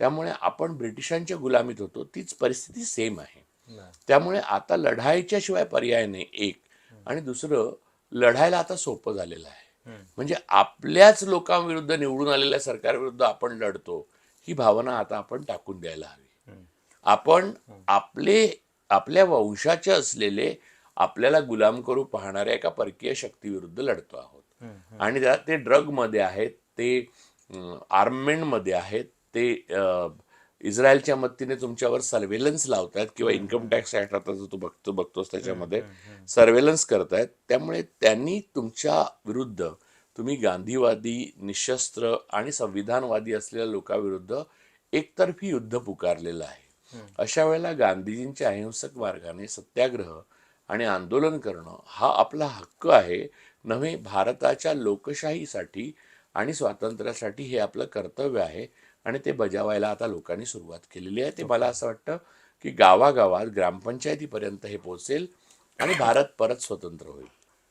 त्यामुळे आपण ब्रिटिशांच्या गुलामीत होतो तीच परिस्थिती सेम आहे. त्यामुळे आता लढाईच्या शिवाय पर्याय नाही एक आणि दुसरं लढायला आता सोपं झालेलं आहे. म्हणजे आपल्याच लोकांविरुद्ध निवडून आलेल्या सरकारविरुद्ध आपण लढतो ही भावना आता आपण टाकून द्यायला हवी. आपण आपले आपल्या वंशाचे असलेले आपल्याला गुलाम करू पाहणाऱ्या एका परकीय शक्तीविरुद्ध लढतो आहोत. आणि ते ड्रगमध्ये आहेत ते आर्मेंटमध्ये आहेत ते इस्रायलच्या मदतीने तुमच्यावर सर्वेलन्स लावतायत किंवा इन्कम टॅक्स ऍक्ट आता जो तू बघतो बघतोस त्याच्यामध्ये सर्वेलन्स करतायत. त्यामुळे त्यांनी तुमच्या विरुद्ध तुम्ही गांधीवादी निशस्त्र आणि संविधानवादी असलेल्या लोकांविरुद्ध एकतर्फी युद्ध पुकारलेलं आहे. अशा वेळेला गांधीजींच्या अहिंसक मार्गाने सत्याग्रह आणि आंदोलन करणं हा आपला हक्क आहे. नव्हे भारताच्या लोकशाहीसाठी आणि स्वातंत्र्यासाठी हे आपलं कर्तव्य आहे आणि ते बजावायला आता लोकांनी सुरुवात केलेली आहे. ते मला असं वाटतं की गावागावात ग्रामपंचायतीपर्यंत हे पोहोचेल आणि भारत परत स्वतंत्र होईल.